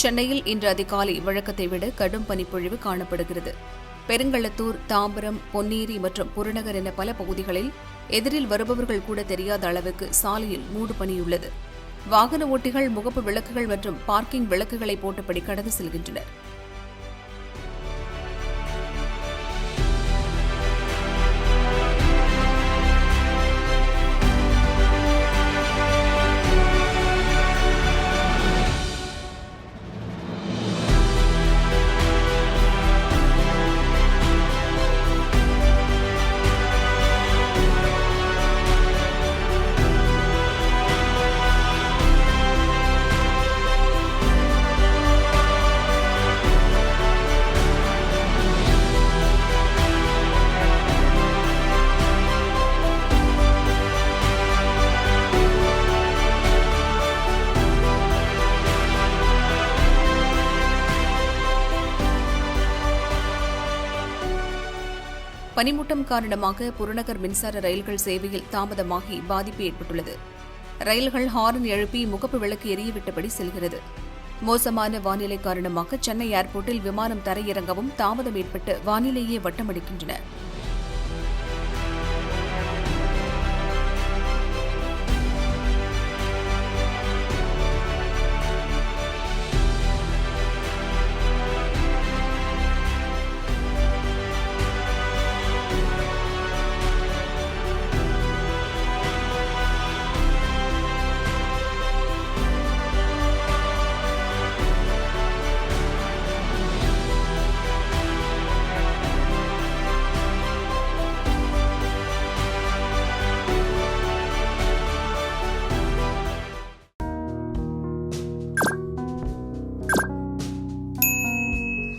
சென்னையில் இன்று அதிகாலை வழக்கத்தை விட கடும் பனிப்பொழிவு காணப்படுகிறது. பெருங்களத்தூர் தாம்பரம் பொன்னேரி மற்றும் புறநகர் என பல பகுதிகளில் எதிரில் வருபவர்கள் கூட தெரியாத அளவுக்கு சாலையில் மூடு பனியுள்ளது வாகன ஓட்டிகள் முகப்பு விளக்குகள் மற்றும் பார்க்கிங் விளக்குகளை போட்டபடி கடந்து செல்கின்றனர். பனிமூட்டம் காரணமாக புறநகர் மின்சார ரயில்கள் சேவையில் தாமதமாகி பாதிப்பு ஏற்பட்டுள்ளது. ரயில்கள் ஹாரன் எழுப்பி முகப்பு விளக்கு எரியவிட்டபடி செல்கிறது. மோசமான வானிலை காரணமாக சென்னை ஏர்போர்ட்டில் விமானம் தரையிறங்கவும் தாமதம் ஏற்பட்டு வானிலையே வட்டமடிக்கின்றன.